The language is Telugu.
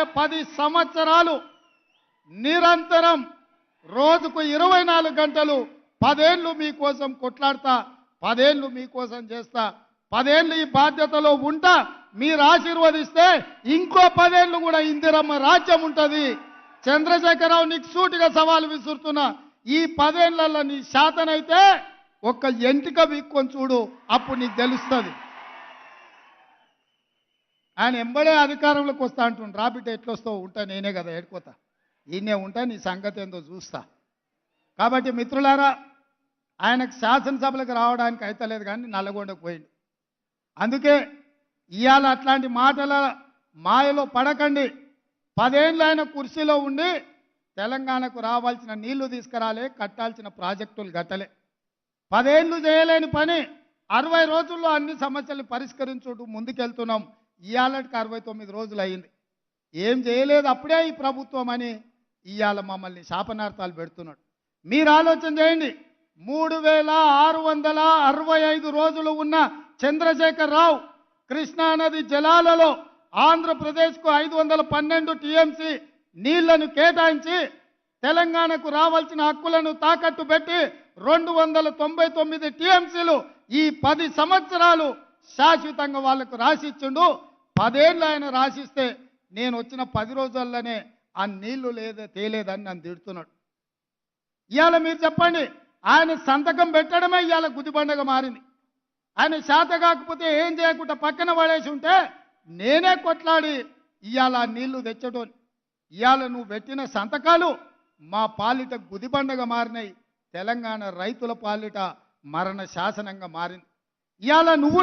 రాబోయే పది సంవత్సరాలు నిరంతరం రోజుకు ఇరవై నాలుగు గంటలు పదేళ్ళు మీకోసం కొట్లాడతా పదేళ్ళు మీకోసం చేస్తా పదేళ్ళు ఈ బాధ్యతలో ఉంటా మీరు ఆశీర్వదిస్తే ఇంకో పదేళ్ళు కూడా ఇందిరమ్మ రాజ్యం ఉంటుంది. చంద్రశేఖరరావు నీకు సూటిగా సవాలు విసురుతున్నా ఈ పదేళ్ళలో నీ శాతనైతే ఒక్క ఎంటిక వీక్కొని చూడు అప్పుడు నీకు తెలుస్తుంది. ఆయన ఎంబడే అధికారంలోకి వస్తా అంటుండు. రాబిట్ ఎట్లొస్తావు? ఉంటా నేనే కదా ఏడుకోతా. ఈయనే ఉంటా నీ సంగతి ఏందో చూస్తా. కాబట్టి మిత్రులారా ఆయనకు శాసనసభలకు రావడానికి అయితలేదు కానీ నల్లగొండకు పోయిండు. అందుకే ఇవాళ అట్లాంటి మాటల మాయలో పడకండి. పదేళ్ళు ఆయన కుర్చీలో ఉండి తెలంగాణకు రావాల్సిన నీళ్ళు తీసుకురాలే కట్టాల్సిన ప్రాజెక్టులు గట్టలే పదేళ్ళు చేయలేని పని. అరవై రోజుల్లో అన్ని సమస్యలు పరిష్కరించుకుంటూ ముందుకెళ్తున్నాం. ఇవాళకి అరవై తొమ్మిది రోజులు అయింది ఏం చేయలేదు అప్పుడే ఈ ప్రభుత్వం అని ఇవాళ మమ్మల్ని శాపనార్థాలు పెడుతున్నాడు. మీరు ఆలోచన చేయండి మూడు వేల ఆరు వందల అరవై ఐదు రోజులు ఉన్న చంద్రశేఖర్ రావు కృష్ణానది జలాలలో ఆంధ్రప్రదేశ్కు ఐదు వందల పన్నెండు టీఎంసీ నీళ్ళను కేటాయించి తెలంగాణకు రావాల్సిన హక్కులను తాకట్టు పెట్టి రెండు వందల తొంభై తొమ్మిది టీఎంసీలు ఈ పది సంవత్సరాలు శాశ్వతంగా వాళ్ళకు రాసిచ్చిండు. పదేళ్ళు ఆయన రాసిస్తే నేను వచ్చిన పది రోజుల్లోనే ఆ నీళ్ళు లేదా తేలేదని నన్ను తిడుతున్నాడు. ఇవాళ మీరు చెప్పండి ఆయన సంతకం పెట్టడమే ఇవాళ గుదిబండగా మారింది. ఆయన శాత కాకపోతే ఏం చేయకుండా పక్కన పడేసి ఉంటే నేనే కొట్లాడి ఇవాళ ఆ నీళ్ళు తెచ్చటోని. ఇవాళ నువ్వు పెట్టిన సంతకాలు మా పాలిట గుదిబండగా మారినాయి. తెలంగాణ రైతుల పాలిట మరణ శాసనంగా మారింది. ఇవాళ నువ్వు